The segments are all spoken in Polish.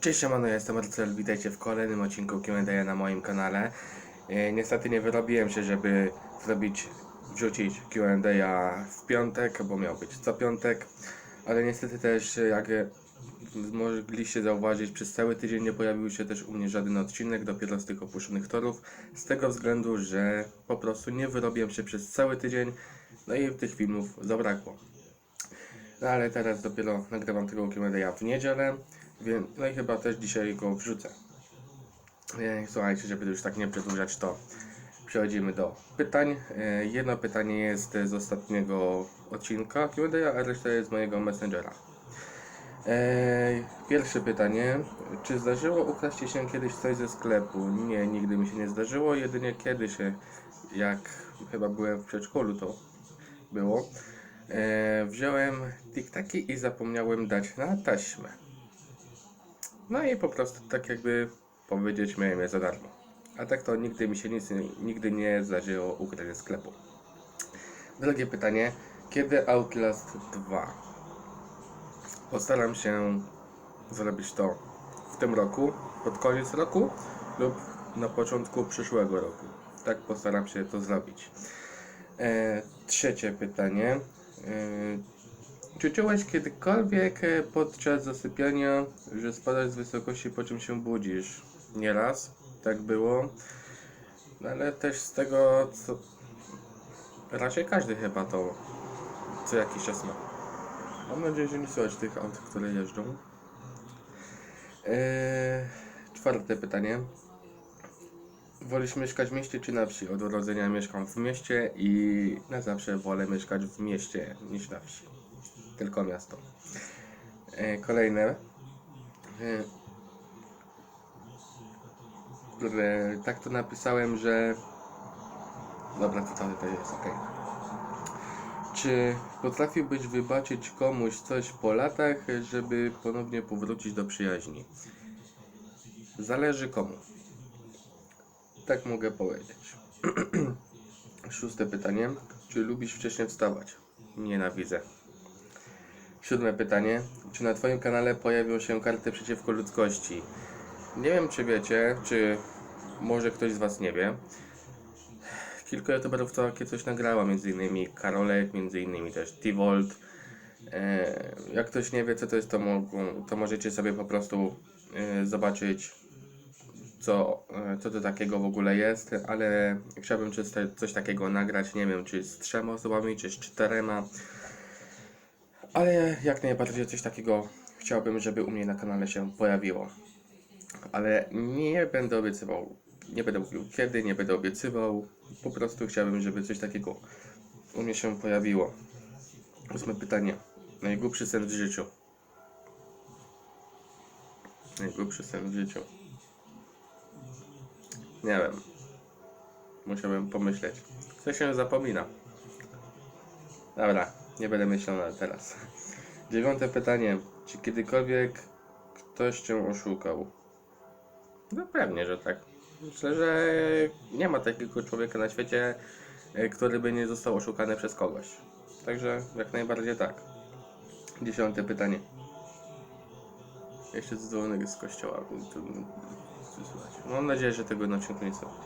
Cześć, siemano, jestem Marcel, witajcie w kolejnym odcinku Q&A na moim kanale. E, niestety nie wyrobiłem się, żeby zrobić, wrzucić Q&A w piątek, bo miał być co piątek, ale niestety też, jak mogliście zauważyć, przez cały tydzień nie pojawił się też u mnie żaden odcinek, dopiero z tych opuszczonych torów, z tego względu, że po prostu nie wyrobiłem się przez cały tydzień, no i tych filmów zabrakło. No ale teraz dopiero nagrywam tego Q&A w niedzielę, więc no i chyba też dzisiaj go wrzucę. E, Słuchajcie, żeby już tak nie przedłużać, to przechodzimy do pytań. E, Jedno pytanie jest z ostatniego odcinka Q&A, a reszta jest z mojego Messengera. E, Pierwsze pytanie. Czy zdarzyło ukraść się kiedyś coś ze sklepu? Nie, nigdy mi się nie zdarzyło. Jedynie kiedyś, się, jak chyba byłem w przedszkolu, to było. Wziąłem tiktaki i zapomniałem dać na taśmę. No i po prostu tak jakby powiedzieć miałem je za darmo. A tak to nigdy mi się nic nigdy nie zdarzyło ukraść ze sklepu. Drugie pytanie. Kiedy Outlast 2? Postaram się zrobić to w tym roku, pod koniec roku lub na początku przyszłego roku. Tak postaram się to zrobić. E, trzecie pytanie. E, czy czułeś kiedykolwiek e, podczas zasypiania, że spadasz z wysokości po czym się budzisz? Nieraz tak było, no ale też z tego, co raczej każdy chyba to co jakiś czas ma. Mam nadzieję, że nie słychać tych aut, które jeżdżą. Eee, czwarte pytanie. Wolisz mieszkać w mieście czy na wsi? Od urodzenia mieszkam w mieście i na zawsze wolę mieszkać w mieście niż na wsi. Tylko miasto. E, kolejne. E, tak to napisałem, że. Dobra, to to jest ok. Czy potrafiłbyś wybaczyć komuś coś po latach, żeby ponownie powrócić do przyjaźni? Zależy komu. Tak mogę powiedzieć. Szóste pytanie. Czy lubisz wcześniej wstawać? Nienawidzę. Siódme pytanie. Czy na Twoim kanale pojawią się karty przeciwko ludzkości? Nie wiem, czy wiecie, czy może ktoś z Was nie wie. Kilka youtuberów takie coś między innymi Karolek, innymi też T-Volt. E, jak ktoś nie wie, co to jest, to, mogą, to możecie sobie po prostu e, zobaczyć, co, e, co to takiego w ogóle jest, ale chciałbym coś takiego nagrać, nie wiem, czy z trzema osobami, czy z czterema. Ale jak najbardziej coś takiego chciałbym, żeby u mnie na kanale się pojawiło. Ale nie będę obiecywał, nie będę mówił kiedy, nie będę obiecywał. Po prostu chciałbym, żeby coś takiego u mnie się pojawiło. Ósme pytanie. Najgłupszy sen w życiu. Najgłupszy sen w życiu. Nie wiem. Musiałbym pomyśleć. Co się zapomina? Dobra, nie będę myślał na teraz. Dziewiąte pytanie. Czy kiedykolwiek ktoś cię oszukał? No pewnie, że tak. Myślę, że nie ma takiego człowieka na świecie, e, który by nie został oszukany przez kogoś. Także jak najbardziej tak. Dziesiąte pytanie. Jeszcze dzwonek z kościoła. Słychać. Mam nadzieję, że tego na odcinku nie słychać.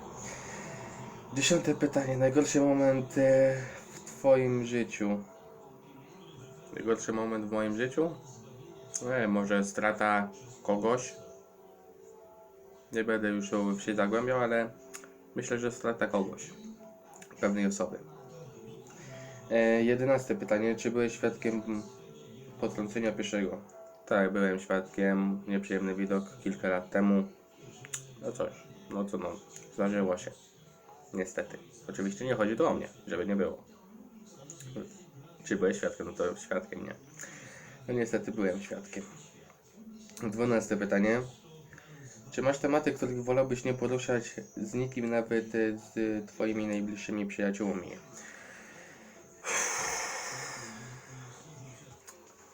Dziesiąte pytanie. Najgorszy moment e, w Twoim życiu? Najgorszy moment w moim życiu? Nie, może strata kogoś. Nie będę już się zagłębiał, ale myślę, że strata kogoś. Pewnej osoby. E, jedenaste pytanie. Czy byłeś świadkiem potrącenia pieszego? Tak, byłem świadkiem. Nieprzyjemny widok kilka lat temu. No coś. No co no. Zdarzyło się. Niestety. Oczywiście nie chodzi tu o mnie, żeby nie było. Czy byłeś świadkiem? No to świadkiem nie. No niestety byłem świadkiem. Dwunaste pytanie. Czy masz tematy, których wolałbyś nie poruszać z nikim, nawet z twoimi najbliższymi przyjaciółmi?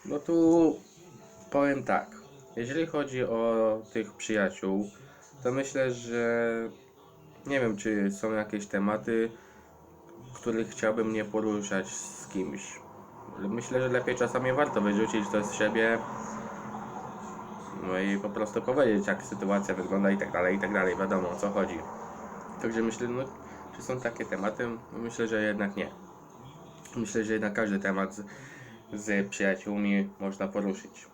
No tu powiem tak. Jeżeli chodzi o tych przyjaciół, to myślę, że nie wiem, czy są jakieś tematy, których chciałbym nie poruszać z kimś. Myślę, że lepiej czasami warto wyrzucić to z siebie. No no i po prostu powiedzieć jak sytuacja wygląda i tak dalej, i tak dalej, wiadomo o co chodzi. Także myślę, no, czy są takie tematy? Myślę, że jednak nie. Myślę, że jednak każdy temat z, z przyjaciółmi można poruszyć.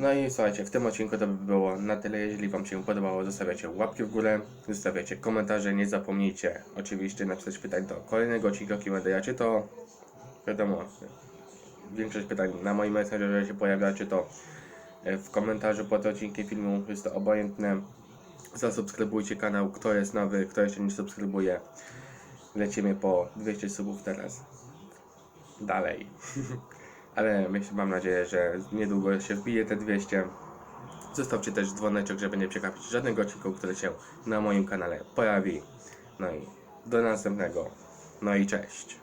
No i słuchajcie, w tym odcinku to by było na tyle. Jeżeli Wam się podobało, zostawiacie łapki w górę, zostawiacie komentarze. Nie zapomnijcie oczywiście napisać pytań do kolejnego odcinka Q&A, czy to wiadomo, większość pytań na moim messengerze się pojawia, czy to e, w komentarzu pod odcinkiem filmu, jest to obojętne. Zasubskrybujcie kanał, kto jest nowy, kto jeszcze nie subskrybuje. Lecimy po 200 subów teraz. Dalej. Ale myślę, mam nadzieję, że niedługo się wbije te 200. Zostawcie też dzwoneczek, żeby nie przegapić żadnego odcinku, który się na moim kanale pojawi. No i do następnego. No i cześć.